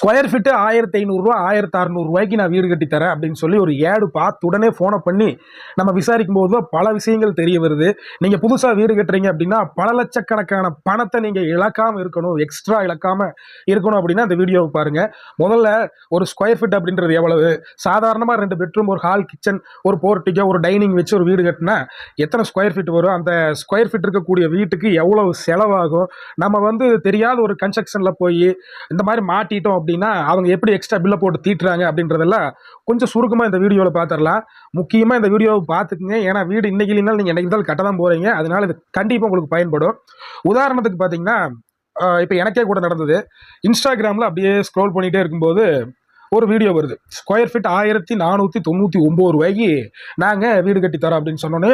Square feet ஆயிரத்தி ஐநூறுரூவா ஆயிரத்தி அறநூறுவாய்க்கு நான் வீடு கட்டி தரேன் அப்படின்னு சொல்லி ஒரு ஏடு பார்த்து உடனே ஃபோனை பண்ணி நம்ம விசாரிக்கும் போது தான் பல விஷயங்கள் தெரிய வருது. நீங்கள் புதுசாக வீடு கட்டுறீங்க அப்படின்னா பல லட்சக்கணக்கான பணத்தை நீங்கள் இழக்காமல் இருக்கணும் எக்ஸ்ட்ரா இழக்காமல் இருக்கணும் அப்படின்னா அந்த வீடியோவை பாருங்கள் முதல்ல ஒரு ஸ்கொயர் ஃபீட் அப்படின்றது எவ்வளவு? சாதாரணமாக ரெண்டு பெட்ரூம் ஒரு ஹால் கிச்சன் ஒரு போர்ட்டிக்கோ ஒரு டைனிங் வச்சு ஒரு வீடு கட்டினா எத்தனை ஸ்கொயர் ஃபீட் வரும்? அந்த ஸ்கொயர் ஃபீட் இருக்கக்கூடிய வீட்டுக்கு எவ்வளவு செலவாகும்? நம்ம வந்து தெரியாத ஒரு கன்ஸ்ட்ரக்ஷனில் போய் இந்த மாதிரி மாட்டிட்டோம் அப்படின்னா அவங்க எப்படி எக்ஸ்ட்ரா பில்லை போட்டு தீட்டுறாங்க அப்படின்றதெல்லாம் கொஞ்சம் சுருக்கமாக இந்த வீடியோவில் பார்த்துடலாம் முக்கியமாக இந்த வீடியோவை பார்த்துக்குங்க ஏன்னா வீடு இன்றைக்கி இல்லைனாலும் நீங்கள் என்னைக்கு கட்ட தான் போகிறீங்க அதனால் இது கண்டிப்பாக உங்களுக்கு பயன்படும். உதாரணத்துக்கு பார்த்தீங்கன்னா இப்போ எனக்கே கூட நடந்தது. இன்ஸ்டாகிராமில் அப்படியே ஸ்க்ரோல் பண்ணிகிட்டே இருக்கும்போது ஒரு வீடியோ வருது. ஸ்கொயர் ஃபீட் ஆயிரத்தி நானூற்றி தொண்ணூற்றி ஒம்பது ரூபாய்க்கு நாங்கள் வீடு கட்டி தரோம் அப்படின்னு சொன்னோன்னே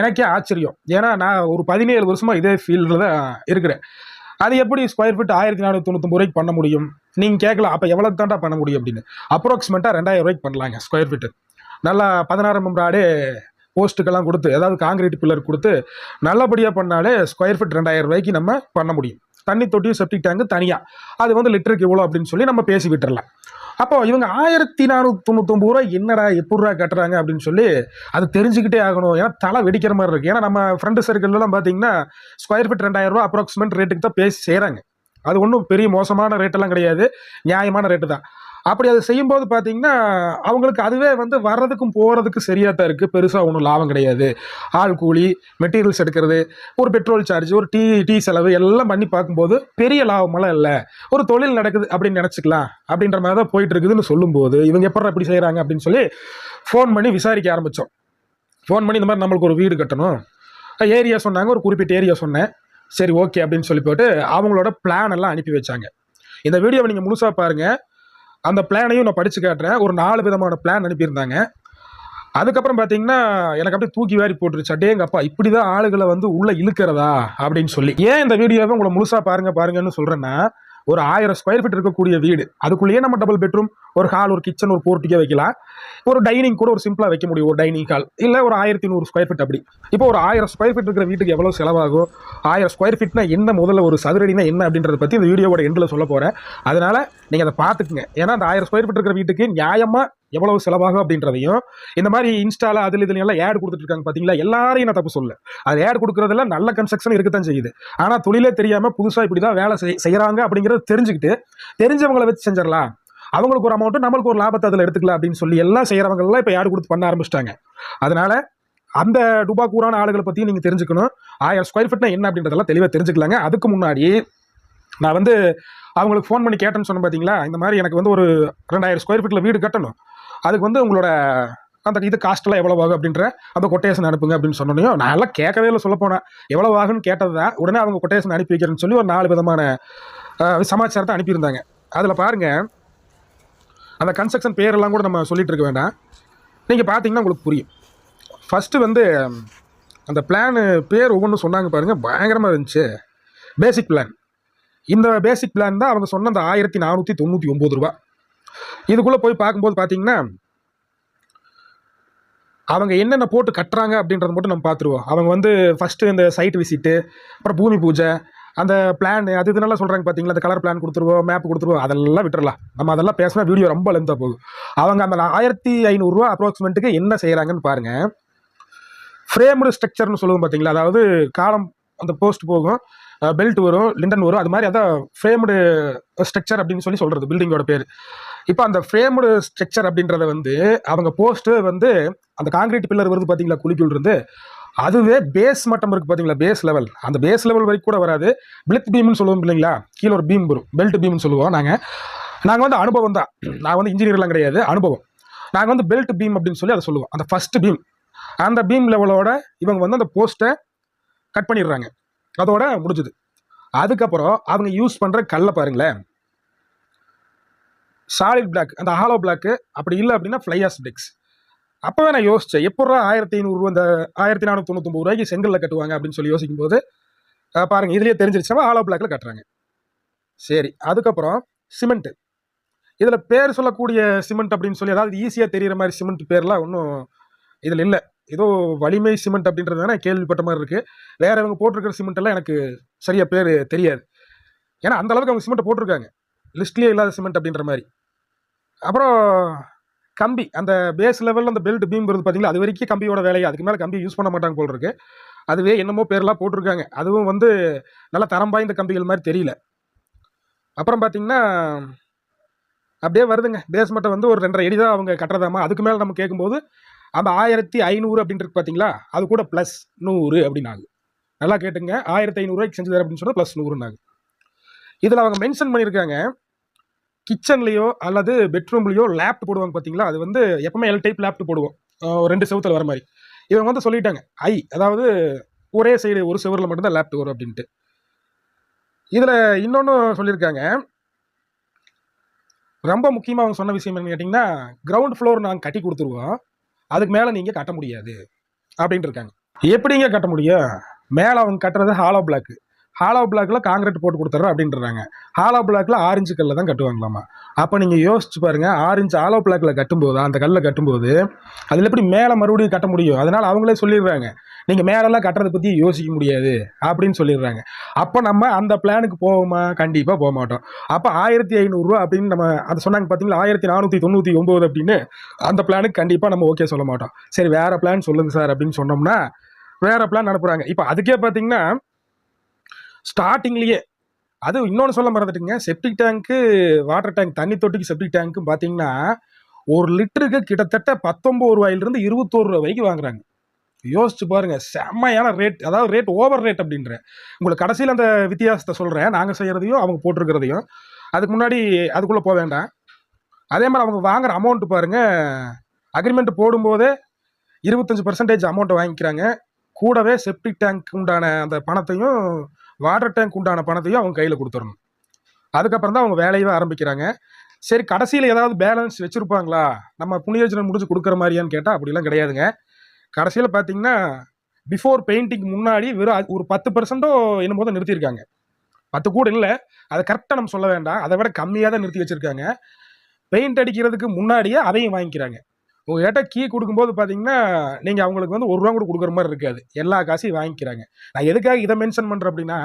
எனக்கே ஆச்சரியம். ஏன்னா நான் ஒரு பதினேழு வருஷமாக இதே ஃபீல்டில் தான் இருக்கிறேன். அது எப்படி ஸ்கொயர் ஃபீட் ஆயிரத்தி நானூற்றி தொண்ணூத்தொம்பது ரூபாய்க்கு பண்ண முடியும்? நீங்கள் கேட்கலாம் அப்போ எவ்வளோ தாண்டா பண்ண முடியும் அப்படின்னு. அப்ராக்சிமேட்டாக ரெண்டாயிரம் ரூபாய்க்கு பண்ணலாங்க ஸ்கொயர் ஃபீட்டு நல்லா பதினாறு மெம்பராடு போஸ்ட்டுக்கெல்லாம் கொடுத்து ஏதாவது காங்கிரீட் பில்லர் கொடுத்து நல்லபடியாக பண்ணாலே ஸ்கொயர் ஃபீட் ரெண்டாயிரம் ரூபாய்க்கு நம்ம பண்ண முடியும். தண்ணி தொட்டியும் செப்டிக் டேங்கு தனியாக அது வந்து லிட்டருக்கு இவ்வளோ அப்படின்னு சொல்லி நம்ம பேசி விட்டுறலாம். அப்போ இவங்க ஆயிரத்தி நானூற்றி தொண்ணூத்தொம்பது ரூபா என்னடா எப்படிரா கட்டுறாங்க அப்படின்னு சொல்லி அது தெரிஞ்சுக்கிட்டே ஆகணும். ஏன்னா தலை வெடிக்கிற மாதிரி இருக்குது ஏன்னா நம்ம ஃப்ரெண்டு சர்க்கிள்லாம் பார்த்தீங்கன்னா ஸ்கொயர் ஃபீட் ரெண்டாயிரம் ரூபா அப்ராக்சிமேட் ரேட்டுக்கு தான் பேசி செய்கிறாங்க அது ஒன்றும் பெரிய மோசமான ரேட்டெல்லாம் கிடையாது. நியாயமான ரேட்டு தான். அப்படி அதை செய்யும்போது பார்த்தீங்கன்னா அவங்களுக்கு அதுவே வந்து வர்றதுக்கும் போகிறதுக்கு சரியாக தான் இருக்குது பெருசாக ஒன்றும் லாபம் கிடையாது. ஆள் கூலி மெட்டீரியல்ஸ் எடுக்கிறது ஒரு பெட்ரோல் சார்ஜ் ஒரு டீ டீ செலவு எல்லாம் பண்ணி பார்க்கும்போது பெரிய லாபமெல்லாம் இல்லை. ஒரு தொழில் நடக்குது அப்படின்னு நினச்சிக்கலாம். அப்படின்ற மாதிரி தான் போயிட்டு இருக்குதுன்னு சொல்லும்போது இவங்க எப்பறம் இப்படி செய்கிறாங்க அப்படின்னு சொல்லி ஃபோன் பண்ணி விசாரிக்க ஆரம்பித்தோம் ஃபோன் பண்ணி இந்த மாதிரி நம்மளுக்கு ஒரு வீடு கட்டணும். ஏரியா சொன்னாங்க ஒரு குறிப்பிட்ட ஏரியா சொன்னேன். சரி ஓகே அப்படின்னு சொல்லி போட்டு அவங்களோட பிளான் எல்லாம் அனுப்பி வச்சாங்க. இந்த வீடியோவை நீங்கள் முழுசாக பாருங்கள் அந்த பிளானையும் நான் படித்து காட்டுறேன். ஒரு நாலு விதமான பிளான் அனுப்பியிருந்தாங்க. அதுக்கப்புறம் பார்த்தீங்கன்னா எனக்கு அப்படியே தூக்கி வாரி போட்டுருச்சு. அட்டே எங்கள் அப்பா இப்படி தான் ஆளுகளை வந்து உள்ளே இழுக்கிறதா? அப்படின்னு சொல்லி. ஏன் இந்த வீடியோவை உங்களை முழுசாக பாருங்கள் பாருங்கன்னு சொல்கிறேன்னா ஒரு ஆயிரம் ஸ்கொயர் ஃபீட் இருக்கக்கூடிய வீடு. அதுக்குள்ளேயே நம்ம டபுள் பெட்ரூம் ஒரு ஹால் ஒரு கிச்சன் ஒரு போர்ட்டிக்கே வைக்கலாம். ஒரு டைனிங் கூட ஒரு சிம்பிளாக வைக்க முடியும் ஒரு டைனிங் ஹால் இல்லை ஒரு ஆயிரத்தி நூறு ஸ்கொயர் ஃபீட் அப்படி. இப்போ ஒரு ஆயிரம் ஸ்கொயர் ஃபீட் இருக்கிற வீட்டுக்கு எவ்வளோ செலவாகும்? ஆயிரம் ஸ்கொயர் ஃபீட்னா என்ன முதல்ல ஒரு சதுரடினா என்ன அப்படின்றத பற்றி இந்த வீடியோவோட எண்டில் சொல்ல போகிறேன் அதனால் நீங்கள் அதை பார்த்துக்குங்க. ஏன்னா அந்த ஆயிரம் ஸ்கொயர் ஃபீட் இருக்கிற வீட்டுக்கு நியாயமாக எவ்வளவு செலவாகும் அப்படின்றதையும் இந்த மாதிரி இன்ஸ்டால அதில் இதுல எல்லாம் ஏட் கொடுத்துட்டு இருக்காங்க பார்த்தீங்களா எல்லாரையும் நான் தப்பு சொல்ல அது ஏட் கொடுக்குறதுல நல்ல கன்ஸ்ட்ரக்ஷன் இருக்கத்தான் செய்யுது. ஆனால் தொழிலே தெரியாமல் புதுசாக இப்படி தான் வேலை செய் செய்கிறாங்க அப்படிங்கிறத தெரிஞ்சுக்கிட்டு தெரிஞ்சவங்களை வச்சு செஞ்சிடலாம் அவங்களுக்கு ஒரு அமௌண்ட்டு நம்மளுக்கு ஒரு லாபத்தை அதில் எடுத்துக்கலாம் அப்படின்னு சொல்லி எல்லாம் செய்கிறவங்கெல்லாம் இப்போ ஏடு கொடுத்து பண்ண ஆரம்பிச்சிட்டாங்க. அதனால அந்த டுபாக்கூரான ஆளுகளை பற்றியும் நீங்கள் தெரிஞ்சுக்கணும். ஆயிரம் ஸ்கொயர் ஃபீட்னா என்ன அப்படின்றதெல்லாம் தெளிவாக தெரிஞ்சுக்கலாங்க. அதுக்கு முன்னாடி நான் வந்து அவங்களுக்கு ஃபோன் பண்ணி கேட்டேன்னு சொன்னேன் பார்த்தீங்களா இந்த மாதிரி எனக்கு வந்து ஒரு ரெண்டாயிரம் ஸ்கொயர் ஃபீட்டில் வீடு கட்டணும். அதுக்கு வந்து உங்களோட அந்த இது காஸ்ட்டெல்லாம் எவ்வளோ ஆகும் அப்படின்ற அந்த கொட்டேஷன் அனுப்புங்க அப்படின்னு சொன்னோன்னையும் நான் எல்லாம் கேட்கவே இல்லை சொல்ல போனேன் எவ்வளோ ஆகுன்னு கேட்டது தான் உடனே அவங்க கொட்டேஷன் அனுப்பி வைக்கிறேன்னு சொல்லி ஒரு நாலு விதமான சமாச்சாரத்தை அனுப்பியிருந்தாங்க. அதில் பாருங்கள் அந்த கன்ஸ்ட்ரக்ஷன் பேரெல்லாம் கூட நம்ம சொல்லிகிட்டு இருக்க வேண்டாம். நீங்கள் பார்த்தீங்கன்னா உங்களுக்கு புரியும். ஃபஸ்ட்டு வந்து அந்த பிளானு பேர் ஒவ்வொன்றும் சொன்னாங்க பாருங்கள் பயங்கரமாக இருந்துச்சு. பேசிக் பிளான் இந்த பேசிக் பிளான் தான் அவங்க சொன்ன அந்த ஆயிரத்தி நானூற்றி தொண்ணூற்றி ஒம்பது ரூபா. இதுக்குள்ளே போய் பார்க்கும்போது பார்த்தீங்கன்னா அவங்க என்னென்ன போட்டு கட்டுறாங்க அப்படின்றத மட்டும் நம்ம பார்த்துருவோம். அவங்க வந்து ஃபஸ்ட்டு இந்த சைட் விசிட்டு அப்புறம் பூமி பூஜை அந்த பிளான் அது இதனால சொல்கிறாங்க பார்த்தீங்களா? அந்த கலர் பிளான் கொடுத்துருவோம் மேப் கொடுத்துருவோம் அதெல்லாம் விட்டுறலாம். நம்ம அதெல்லாம் பேசினா வீடியோ ரொம்ப லென்த்தாக போகுது அவங்க அந்த ஆயிரத்தி ஐநூறுரூவா அப்ராக்சிமேட்டுக்கு என்ன செய்கிறாங்கன்னு பாருங்கள் ஃப்ரேம்டு ஸ்ட்ரக்சர்னு சொல்லுவோம் பார்த்தீங்களா? அதாவது காலம் அந்த போஸ்ட் போகும். பெல்ட் வரும் லிண்டன் வரும். அது மாதிரி அதான் ஃப்ரேம்டு ஸ்ட்ரக்சர் அப்படின்னு சொல்லி சொல்கிறது பில்டிங்கோட பேர். இப்போ அந்த ஃப்ரேம்டு ஸ்ட்ரக்சர் அப்படின்றத வந்து அவங்க போஸ்ட்டு வந்து அந்த காங்கிரீட் பில்லர் வருது பார்த்தீங்களா குழிக்குள் இருந்து? அதுவே பேஸ் மட்டம் இருக்குது பார்த்தீங்களா பேஸ் லெவல் அந்த பேஸ் லெவல் வரைக்கும் கூட வராது. பிளித் பீம்னு சொல்லுவோம் இல்லைங்களா? கீழே ஒரு பீம் வரும். பெல்ட் பீம்னு சொல்லுவோம் நாங்கள் நாங்கள் வந்து அனுபவம் தான். நான் வந்து இன்ஜினியர்லாம் கிடையாது அனுபவம். நாங்கள் வந்து பெல்ட் பீம் அப்படின்னு சொல்லி அதை சொல்லுவோம். அந்த ஃபஸ்ட்டு பீம் அந்த பீம் லெவலோட இவங்க வந்து அந்த போஸ்ட்டை கட் பண்ணிடுறாங்க. அதோட முடிஞ்சுது. அதுக்கப்புறம் அவங்க யூஸ் பண்ணுற கல்லை பாருங்களேன். சாலிட் பிளாக் அந்த ஹாலோ பிளாக்கு அப்படி இல்லை அப்படின்னா ஃப்ளையாஸ் பிளிக்ஸ் அப்போவே நான் யோசித்தேன் எப்படா ஆயிரத்தி ஐநூறுரூவா இந்த ஆயிரத்தி நானூற்றி தொண்ணூத்தொம்பது ரூபாய்க்கு செங்கலில் கட்டுவாங்க அப்படின்னு சொல்லி யோசிக்கும் போது பாருங்கள் பாருங்க இதுலேயே தெரிஞ்சிருச்சுன்னா ஹாலோ பிளாக்ல கட்டுறாங்க. சரி அதுக்கப்புறம் சிமெண்ட்டு இதில் பேர் சொல்லக்கூடிய சிமெண்ட் அப்படின்னு சொல்லி அதாவது ஈஸியாக தெரிகிற மாதிரி சிமெண்ட் பேர்லாம் ஒன்றும் இதில் இல்லை. ஏதோ வலிமை சிமெண்ட் அப்படின்றது கேள்விப்பட்ட மாதிரி இருக்குது வேற இவங்க போட்டிருக்கிற சிமெண்ட் எல்லாம் எனக்கு சரியாக பேர் தெரியாது. ஏன்னா அந்த அளவுக்கு அவங்க சிமெண்ட்டை போட்டிருக்காங்க. லிஸ்ட்லேயே இல்லாத சிமெண்ட் அப்படின்ற மாதிரி. அப்புறம் கம்பி. அந்த பேஸ் லெவலில் அந்த பெல்ட் பீம் வருது பார்த்தீங்களா அது வரைக்கும் கம்பியோட வேலையை? அதுக்கு மேலே கம்பி யூஸ் பண்ண மாட்டாங்க போல் இருக்கு. அதுவே என்னமோ பேர்லாம் போட்டிருக்காங்க. அதுவும் வந்து நல்ல தரம் வாய்ந்த கம்பிகள் மாதிரி தெரியல. அப்புறம் பார்த்தீங்கன்னா அப்படியே வருதுங்க. பேஸ் வந்து ஒரு ரெண்டரை அடி தான் அவங்க கட்டுறதாமா அதுக்கு மேலே நம்ம கேட்கும்போது அந்த ஆயிரத்தி ஐநூறு அப்படின்றது பார்த்தீங்களா அது கூட ப்ளஸ் நூறு அப்படின்னாங்க. நல்லா கேட்டுங்க. ஆயிரத்தி ஐநூறுரூவாய்க்கு செஞ்சு தரேன் அப்படின்னு சொன்னால் ப்ளஸ் நூறுனாங்க இதில் அவங்க மென்ஷன் பண்ணியிருக்காங்க. கிச்சன்லேயோ அல்லது பெட்ரூம்லேயோ லேப்ட் போடுவாங்க பார்த்தீங்களா அது வந்து எப்பவுமே எல் டைப் லேப்ட் போடுவோம். ரெண்டு செவத்தில் வர மாதிரி. இவங்க வந்து சொல்லிட்டாங்க. ஐ அதாவது ஒரே சைடு ஒரு செவரில் மட்டும்தான் லேப்ட் வரும் அப்படின்ட்டு. இதில் இன்னொன்று சொல்லியிருக்காங்க. ரொம்ப முக்கியமாக அவங்க சொன்ன விஷயம் என்னன்னு கேட்டிங்கன்னா கிரவுண்ட் ஃப்ளோர் நாங்கள் கட்டி கொடுத்துருவோம். அதுக்கு மேலே நீங்கள் கட்ட முடியாது அப்படின்ட்டு இருக்காங்க. எப்படிங்க கட்ட முடியும்? மேலே அவங்க கட்டுறது ஹாலோ பிளாக்கு ஹாலோ பிளாக்ல காங்கிரீட் போட்டு கொடுத்துட்றோம் அப்படின்றாங்க. ஹாலோ பிளாக்ல ஆரஞ்சு கல்லில் தான் கட்டுவாங்களாமா? அப்போ நீங்கள் யோசிச்சு பாருங்க ஆரஞ்சு ஹாலோ பிளாக்ல கட்டும்போது அந்த கல்லில் கட்டும்போது அதில் எப்படி மேலே மறுபடியும் கட்ட முடியும்? அதனால அவங்களே சொல்லிடுறாங்க. நீங்கள் மேலெல்லாம் கட்டுறதை பற்றி யோசிக்க முடியாது அப்படின்னு சொல்லிடுறாங்க. அப்போ நம்ம அந்த பிளானுக்கு போவோமா? கண்டிப்பாக போக மாட்டோம். அப்போ ஆயிரத்தி ஐநூறுரூவா அப்படின்னு நம்ம அதை சொன்னாங்க பார்த்தீங்களா ஆயிரத்தி நானூற்றி தொண்ணூற்றி ஒம்பது அப்படின்னு அந்த பிளானுக்கு கண்டிப்பாக நம்ம ஓகே சொல்ல மாட்டோம். சரி வேறு பிளான் சொல்லுங்க சார் அப்படின்னு சொன்னோம்னா வேறு பிளான் அனுப்புகிறாங்க இப்போ அதுக்கே பார்த்தீங்கன்னா ஸ்டார்டிங்லேயே அது இன்னொன்று சொல்ல மறந்துட்டுங்க. செப்டிக் டேங்க்கு வாட்டர் டேங்க் தண்ணி தொட்டிக்கு செப்டிக் டேங்க்கும் பார்த்தீங்கன்னா ஒரு லிட்டருக்கு கிட்டத்தட்ட பத்தொம்பது ரூபாயிலிருந்து இருபத்தோரு ரூபா வரைக்கும் வாங்குறாங்க. யோசிச்சு பாருங்க செம்மையான ரேட் அதாவது ரேட் ஓவர் ரேட் அப்படின்ற உங்களுக்கு கடைசியில் அந்த வித்தியாசத்தை சொல்கிறேன் நாங்கள் செய்கிறதையும் அவங்க போட்டிருக்கிறதையும். அதுக்கு முன்னாடி அதுக்குள்ளே போக வேண்டாம். அதே மாதிரி அவங்க வாங்குற அமௌண்ட்டு பாருங்கள் அக்ரிமெண்ட் போடும்போதே இருபத்தஞ்சி பர்சன்டேஜ் அமௌண்ட்டை வாங்கிக்கிறாங்க. கூடவே செப்டிக் டேங்க் உண்டான அந்த பணத்தையும் வாட்டர் டேங்க் உண்டான பணத்தையும் அவங்க கையில் கொடுத்துடணும். அதுக்கப்புறம் தான் அவங்க வேலையவே ஆரம்பிக்கிறாங்க. சரி கடைசியில் ஏதாவது பேலன்ஸ் வச்சுருப்பாங்களா? நம்ம புண்ணியோஜனை முடிஞ்சு கொடுக்குற மாதிரியான்னு கேட்டால் அப்படிலாம் கிடையாதுங்க. கடைசியில் பார்த்தீங்கன்னா பிஃபோர் பெயிண்டிங் முன்னாடி வெறும் ஒரு பத்து பர்சன்ட்டோ என்னும் போது நிறுத்தியிருக்காங்க. பத்து கூட இல்லை. அதை கரெக்டாக நம்ம சொல்ல வேண்டாம். அதை விட கம்மியாக தான் நிறுத்தி வச்சுருக்காங்க. பெயிண்ட் அடிக்கிறதுக்கு முன்னாடியே அதையும் வாங்கிக்கிறாங்க. உங்கள்கிட்ட கீ கொடுக்கும்போது பார்த்தீங்கன்னா நீங்கள் அவங்களுக்கு வந்து ஒரு ரூபா கூட கொடுக்குற மாதிரி இருக்காது. எல்லா காசையும் வாங்கிக்கிறாங்க. நான் எதுக்காக இதை மென்ஷன் பண்ணுறேன் அப்படின்னா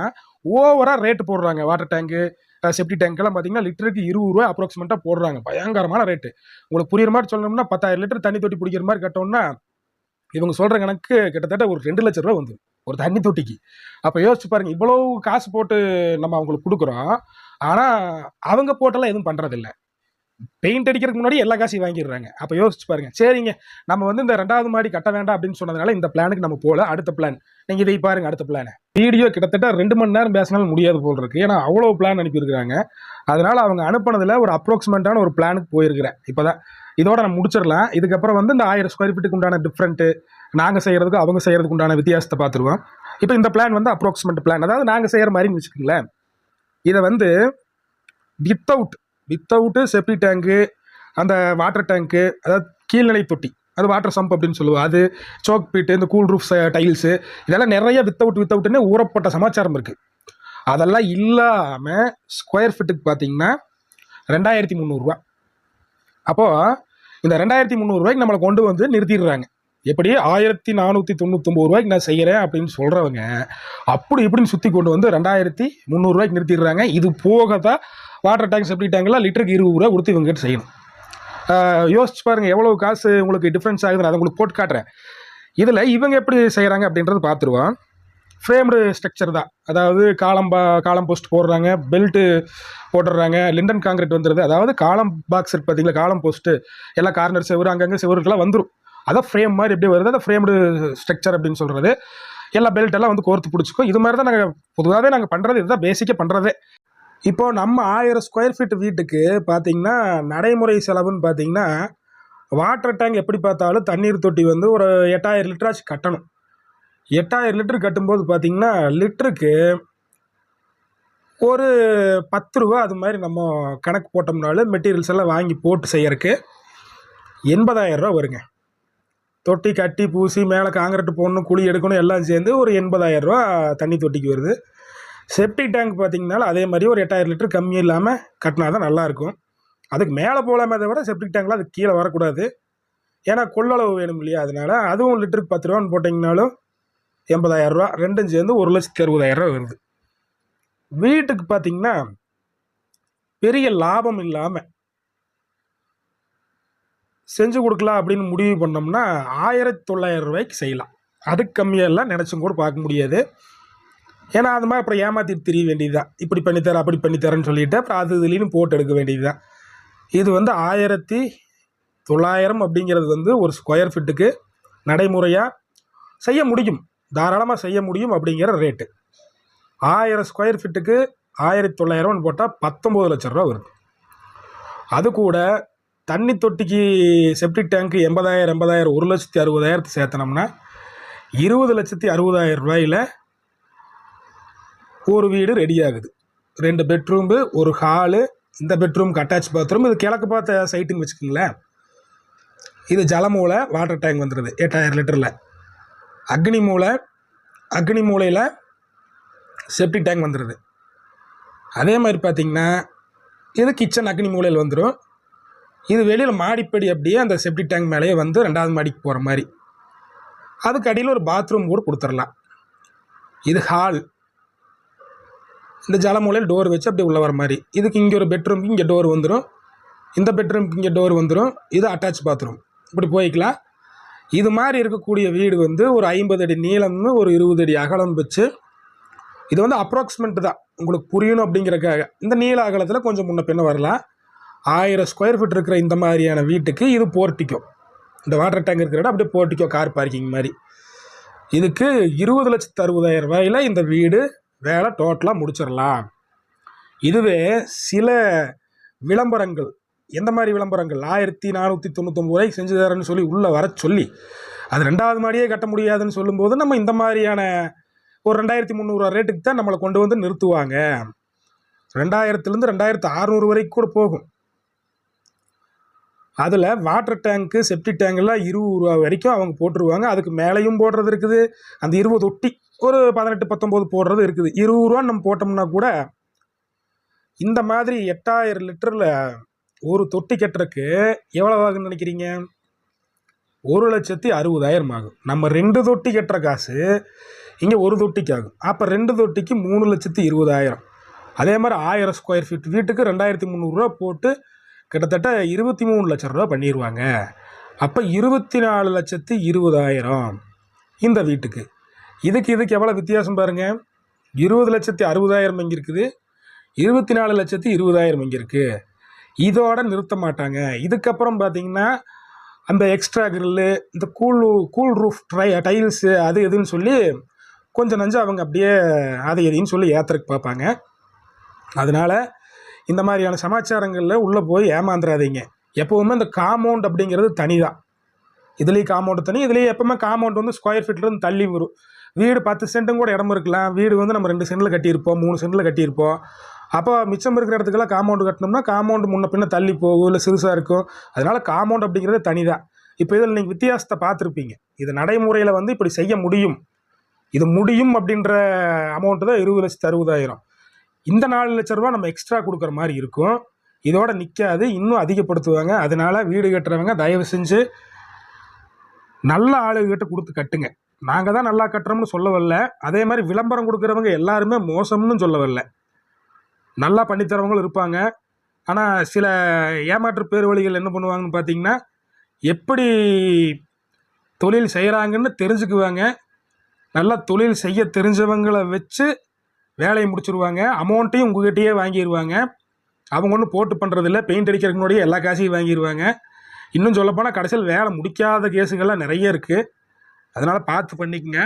ஓவராக ரேட்டு போடுறாங்க. வாட்டர் டேங்க்கு செப்டி டேங்க்கெல்லாம் பார்த்தீங்கன்னா லிட்டருக்கு இருபது ரூபா அப்ராக்சிமேட்டாக போடுறாங்க. பயங்கரமான ரேட்டு உங்களுக்கு புரியுற மாதிரி சொல்லணும்னா பத்தாயிரம் லிட்டர் தண்ணி தொட்டி பிடிக்கிற மாதிரி கட்டோம்னா இவங்க சொல்கிற கணக்கு கிட்டத்தட்ட ஒரு ரெண்டு லட்ச ரூபா வந்து ஒரு தண்ணி தொட்டிக்கு. அப்போ யோசிச்சு பாருங்கள் இவ்வளோ காசு போட்டு நம்ம அவங்களுக்கு கொடுக்குறோம் ஆனால் அவங்க போட்டெல்லாம் எதுவும் பண்ணுறதில்ல பெயிண்ட் அடிக்கிறதுக்கு முன்னாடி எல்லா காசையும் வாங்கிடுறாங்க. அப்போ யோசிச்சு பாருங்க சரிங்க நம்ம வந்து இந்த ரெண்டாவது மாடி கட்ட வேண்டாம் அப்படின்னு சொன்னதுனால இந்த பிளானுக்கு நம்ம போகல அடுத்த பிளான். நீங்கள் இதை பாருங்க அடுத்த பிளானை. வீடியோ கிட்டத்தட்ட ரெண்டு மணி நேரம் பேசினாலும் முடியாது போல் இருக்கு. ஏன்னா அவ்வளோ பிளான் அனுப்பியிருக்கிறாங்க. அதனால அவங்க அனுப்பினதில் ஒரு அப்ராக்சிமேட்டான ஒரு பிளானுக்கு போயிருக்கிறேன். இப்போதான் இதோட நம்ம முடிச்சிடலாம் இதுக்கப்புறம் வந்து இந்த ஆயிரம் ஸ்கொயர் ஃபீட்டுக்கு உண்டான டிஃப்ரெண்ட்டு நாங்கள் செய்கிறதுக்கும் அவங்க செய்கிறதுக்கு உண்டான வித்தியாசத்தை பார்த்துருவோம். இப்போ இந்த பிளான் வந்து அப்ராக்சிமேட் பிளான் அதாவது நாங்கள் செய்கிற மாதிரின்னு வச்சுக்கோங்களேன். இதை வந்து வித்தவுட் வித்தவுட்டு செப்டி டேங்க்கு அந்த வாட்டர் டேங்க்கு அதாவது கீழ்நிலை தொட்டி அது வாட்டர் சம்ப் அப்படின்னு சொல்லுவோம். அது சோக் பீட்டு இந்த கூல் ரூஃப் டைல்ஸு இதெல்லாம் நிறைய வித்தவுட் வித்தவுட்டுன்னு ஊறப்பட்ட சமாச்சாரம் இருக்குது அதெல்லாம் இல்லாமல் ஸ்கொயர் ஃபீட்டுக்கு பார்த்தீங்கன்னா ரெண்டாயிரத்தி முந்நூறுரூவா. அப்போது இந்த ரெண்டாயிரத்தி முந்நூறுரூவாய்க்கு நம்மளை கொண்டு வந்து நிறுத்திடுறாங்க. எப்படி? ஆயிரத்தி நானூற்றி தொண்ணூத்தொம்பது ரூபாய்க்கு நான் செய்கிறேன் அப்படின்னு சொல்கிறவங்க அப்படி இப்படின்னு சுற்றி கொண்டு வந்து ரெண்டாயிரத்தி முந்நூறுரூவாய்க்கு நிறுத்திடுறாங்க. இது போக தான் வாட்டர் டேங்க் செப்டி டேங்க்லாம் லிட்டருக்கு இருபது ரூபா கொடுத்து இவங்ககிட்ட செய்யணும். யோசிச்சு பாருங்கள் எவ்வளோ காசு உங்களுக்கு டிஃப்ரென்ஸ் ஆகுதுன்னு அதை உங்களுக்கு போட்டு காட்டுறேன். இதில் இவங்க எப்படி செய்கிறாங்க அப்படின்றது பார்த்துருவான் ஃப்ரேம்டு ஸ்ட்ரக்சர் தான். அதாவது காலம் பா காலம் போஸ்ட் போடுறாங்க பெல்ட்டு போட்டுடுறாங்க லிண்டன் காங்கிரீட் வந்துடுது அதாவது காலம் பாக்ஸ் இருக்கு பார்த்தீங்களா காலம் போஸ்ட்டு எல்லா கார்னர் செவரு அங்கங்கே செவருக்கெல்லாம் வந்துடும் அதான் ஃப்ரேம் மாதிரி எப்படி வருது? அதை ஃப்ரேம்டு ஸ்ட்ரக்சர் அப்படின்னு சொல்கிறது எல்லா பெல்ட் எல்லாம் வந்து கோர்த்து பிடிச்சிக்கும். இது மாதிரி தான் நாங்கள் பொதுவாகவே நாங்கள் பண்ணுறது இதுதான் பேசிக்காக பண்ணுறதே இப்போ நம்ம ஆயிரம் ஸ்கொயர் ஃபீட் வீட்டுக்கு பார்த்தீங்கன்னா நடைமுறை செலவுன்னு பார்த்தீங்கன்னா வாட்டர் டேங்க் எப்படி பார்த்தாலும் தண்ணீர் தொட்டி வந்து ஒரு எட்டாயிரம் லிட்டராச்சு கட்டணும். எட்டாயிரம் லிட்டர் கட்டும்போது பார்த்திங்கன்னா லிட்டருக்கு ஒரு பத்து ரூபா அது மாதிரி நம்ம கணக்கு போட்டோம்னாலும் மெட்டீரியல்ஸ் எல்லாம் வாங்கி போட்டு செய்யறதுக்கு எண்பதாயிரரூபா வருங்க. தொட்டி கட்டி பூசி மேலே காங்கிரட்டு போடணும் குழி எடுக்கணும் எல்லாம் சேர்ந்து ஒரு எண்பதாயிரரூவா தண்ணி தொட்டிக்கு வருது. செப்டிக் டேங்க் பார்த்தீங்கனாலும் அதே மாதிரி ஒரு எட்டாயிரம் லிட்டர் கம்மி இல்லாமல் கட்டினா தான் நல்லாயிருக்கும் அதுக்கு மேலே போகலாமே தவிர செப்டிக் டேங்க்லாம் அது கீழே வரக்கூடாது. ஏன்னா கொள்ளளவு வேணும் இல்லையா? அதனால அதுவும் லிட்டருக்கு பத்து ரூபான்னு போட்டிங்கனாலும் எண்பதாயிரம் ரூபா ரெண்டும் சேர்ந்து ஒரு லட்சத்தி அறுபதாயிரம் ரூபா வருது. வீட்டுக்கு பார்த்தீங்கன்னா பெரிய லாபம் இல்லாமல் செஞ்சு கொடுக்கலாம் அப்படின்னு முடிவு பண்ணோம்னா ஆயிரத்தி தொள்ளாயிரம் ரூபாய்க்கு செய்யலாம். அதுக்கு கம்மியெல்லாம் நினச்சும் கூட பார்க்க முடியாது. ஏன்னா அது மாதிரி அப்புறம் ஏமாற்றிட்டு தெரிய வேண்டியது தான் இப்படி பண்ணித்தரேன் அப்படி பண்ணித்தரேன்னு சொல்லிட்டு அப்புறம் அது இதுலேயும் போட்டு எடுக்க வேண்டியது தான் இது வந்து ஆயிரத்தி தொள்ளாயிரம் அப்படிங்கிறது வந்து ஒரு ஸ்கொயர் ஃபீட்டுக்கு நடைமுறையாக செய்ய முடியும். தாராளமாக செய்ய முடியும் அப்படிங்கிற ரேட்டு ஆயிரம் ஸ்கொயர் ஃபீட்டுக்கு ஆயிரத்தி தொள்ளாயிரம்னு போட்டால் பத்தொம்பது லட்ச ரூபா வருது. அது கூட தண்ணி தொட்டிக்கு செப்டிக் டேங்க்கு எண்பதாயிரம் எண்பதாயிரம் ஒரு லட்சத்தி அறுபதாயிரத்து சேர்த்தனோம்னா இருபது லட்சத்தி அறுபதாயிரம் ரூபாயில் ஒரு வீடு ரெடி ஆகுது. ரெண்டு பெட்ரூம்பு ஒரு ஹாலு இந்த பெட்ரூம்க்கு அட்டாச் பாத்ரூம் இது கிழக்கு பார்த்த சைட்டுன்னு வச்சுக்கோங்களேன். இது ஜலமூல வாட்டர் டேங்க் வந்துடுது எட்டாயிரம் லிட்டரில். அக்னி மூலை அக்னி மூலையில் செப்டிக் டேங்க் வந்துடுது அதே மாதிரி பார்த்திங்கன்னா இது கிச்சன் அக்னி மூலையில் வந்துடும் இது வெளியில் மாடிப்படி அப்படியே அந்த செப்டிக் டேங்க் மேலேயே வந்து ரெண்டாவது மாடிக்கு போகிற மாதிரி. அதுக்கு அடியில் ஒரு பாத்ரூம் கூட கொடுத்துடலாம். இது ஹால் இந்த ஜலமூலையில் டோர் வச்சு அப்படியே உள்ளே வர மாதிரி. இதுக்கு இங்கே ஒரு பெட்ரூம்க்கு இங்கே டோர் வந்துடும் இந்த பெட்ரூம்க்கு இங்கே டோர் வந்துடும் இது அட்டாச் பாத்ரூம் இப்படி போய்க்கலாம். இது மாதிரி இருக்கக்கூடிய வீடு வந்து ஒரு ஐம்பது அடி நீளம்னு ஒரு இருபது அடி அகலம் வச்சு இது வந்து அப்ராக்சிமேட் தான். உங்களுக்கு புரியணும் அப்படிங்கிறக்காக இந்த நீள அகலத்தில் கொஞ்சம் முன்ன பின்ன வரலாம். ஆயிரம் ஸ்கொயர் ஃபீட் இருக்கிற இந்த மாதிரியான வீட்டுக்கு இது போர்ட்டிக்கோ இந்த வாட்டர் டேங்க் இருக்கிற இடம் அப்படியே போர்ட்டிக்கோ கார் பார்க்கிங் மாதிரி. இதுக்கு இருபது லட்சத்து அறுபதாயிரம் ரூபாயில் இந்த வீடு வேலை டோட்டலாக முடிச்சிடலாம். இதுவே சில விளம்பரங்கள் எந்த மாதிரி விளம்பரங்கள்? ஆயிரத்தி நானூற்றி தொண்ணூத்தொம்பது ரூபாய்க்கு செஞ்சு தரேன்னு சொல்லி உள்ளே வர சொல்லி அது ரெண்டாவது மாடியே கட்ட முடியாதுன்னு சொல்லும்போது நம்ம இந்த மாதிரியான ஒரு ரெண்டாயிரத்தி முந்நூறுரூவா ரேட்டுக்கு தான் நம்மளை கொண்டு வந்து நிறுத்துவாங்க. ரெண்டாயிரத்துலேருந்து ரெண்டாயிரத்து அறநூறு வரைக்கும் கூட போகும். அதில் வாட்டர் டேங்க்கு செப்டி டேங்கெல்லாம் இருபது ரூபா வரைக்கும் அவங்க போட்டுருவாங்க. அதுக்கு மேலேயும் போடுறது இருக்குது. அந்த இருபது ஒட்டி ஒரு பதினெட்டு பத்தொம்போது போடுறது இருக்குது. இருபது ரூபா நம்ம போட்டோம்னா கூட இந்த மாதிரி எட்டாயிரம் லிட்டரில் ஒரு தொட்டி கட்டுறக்கு எவ்வளோ ஆகுன்னு நினைக்கிறீங்க? ஒரு லட்சத்தி அறுபதாயிரம் ஆகும். நம்ம ரெண்டு தொட்டி கட்டுற காசு இங்கே ஒரு தொட்டிக்கு ஆகும். அப்போ ரெண்டு தொட்டிக்கு மூணு லட்சத்தி இருபதாயிரம். அதே மாதிரி ஆயிரம் ஸ்கொயர் ஃபீட் வீட்டுக்கு ரெண்டாயிரத்தி முந்நூறுரூவா போட்டு கிட்டத்தட்ட இருபத்தி மூணு லட்ச ரூபா பண்ணிடுவாங்க அப்போ இருபத்தி நாலு லட்சத்தி இருபதாயிரம் இந்த வீட்டுக்கு. இதுக்கு இதுக்கு எவ்வளோ வித்தியாசம் பாருங்கள் இருபது லட்சத்தி அறுபதாயிரம் இங்கே இருக்குது. இருபத்தி நாலு லட்சத்தி இருபதாயிரம் இங்கே இருக்குது இதோட நிறுத்த மாட்டாங்க. இதுக்கப்புறம் பார்த்தீங்கன்னா அந்த எக்ஸ்ட்ரா கிரில்லு இந்த cool cool roof dry tiles அது இதுன்னு சொல்லி கொஞ்சம் நஞ்சம் அவங்க அப்படியே அது எதையும் சொல்லி ஏற்றுறக்கு பார்ப்பாங்க. அதனால் இந்த மாதிரியான சமாச்சாரங்களில் உள்ளே போய் ஏமாந்துடாதீங்க எப்போவுமே இந்த காம்பவுண்ட் அப்படிங்கிறது தனி தான் இதுலேயும் காம்பவுண்டு தனி இதுலேயும் எப்போவுமே காம்பவுண்ட் வந்து ஸ்கொயர் ஃபீட்லேருந்து தள்ளி வரும். வீடு பத்து சென்ட்டும் கூட இடம் இருக்கலாம். வீடு வந்து நம்ம ரெண்டு சென்டில் கட்டியிருப்போம் மூணு சென்டில் கட்டியிருப்போம். அப்போ மிச்சம் இருக்கிற இடத்துக்கெல்லாம் காம்பவுண்டு கட்டினோம்னா காம்பவுண்டு முன்ன பின்ன தள்ளி போகும் இல்லை சிறுசாக இருக்கும். அதனால் காம்பவுண்ட் அப்படிங்கிறது தனி தான் இப்போ இதில் நீங்கள் வித்தியாசத்தை பார்த்துருப்பீங்க. இது நடைமுறையில் வந்து இப்படி செய்ய முடியும். இது முடியும் அப்படின்ற அமௌண்ட்டு தான் இருபது லட்சத்து அறுபதாயிரம். இந்த நாலு லட்ச ரூபா நம்ம எக்ஸ்ட்ரா கொடுக்குற மாதிரி இருக்கும். இதோட நிற்காது இன்னும் அதிகப்படுத்துவாங்க. அதனால வீடு கட்டுறவங்க தயவு செஞ்சு நல்ல ஆளுகிட்ட கொடுத்து கட்டுங்க. நாங்கள் தான் நல்லா கட்டுறோம்னு சொல்ல வரல. அதே மாதிரி விளம்பரம் கொடுக்குறவங்க எல்லாருமே மோசம்னு சொல்ல வரல. நல்லா பண்ணித்தரவங்களும் இருப்பாங்க. ஆனால் சில ஏமாற்று பேர் வழிகள் என்ன பண்ணுவாங்கன்னு பார்த்தீங்கன்னா எப்படி தொழில் செய்கிறாங்கன்னு தெரிஞ்சுக்குவாங்க. நல்லா தொழில் செய்ய தெரிஞ்சவங்களை வச்சு வேலையை முடிச்சுருவாங்க. அமௌண்ட்டையும் உங்ககிட்டயே வாங்கிடுவாங்க அவங்க ஒன்றும் போட்டு பண்ணுறதில்ல பெயிண்ட் அடிக்கிறதுக்கு முன்னாடியே எல்லா காசையும் வாங்கிடுவாங்க இன்னும் சொல்லப்போனால் கடைசியில் வேலை முடிக்காத கேஸுகள்லாம் நிறைய இருக்குது அதனால் பார்த்து பண்ணிக்கங்க.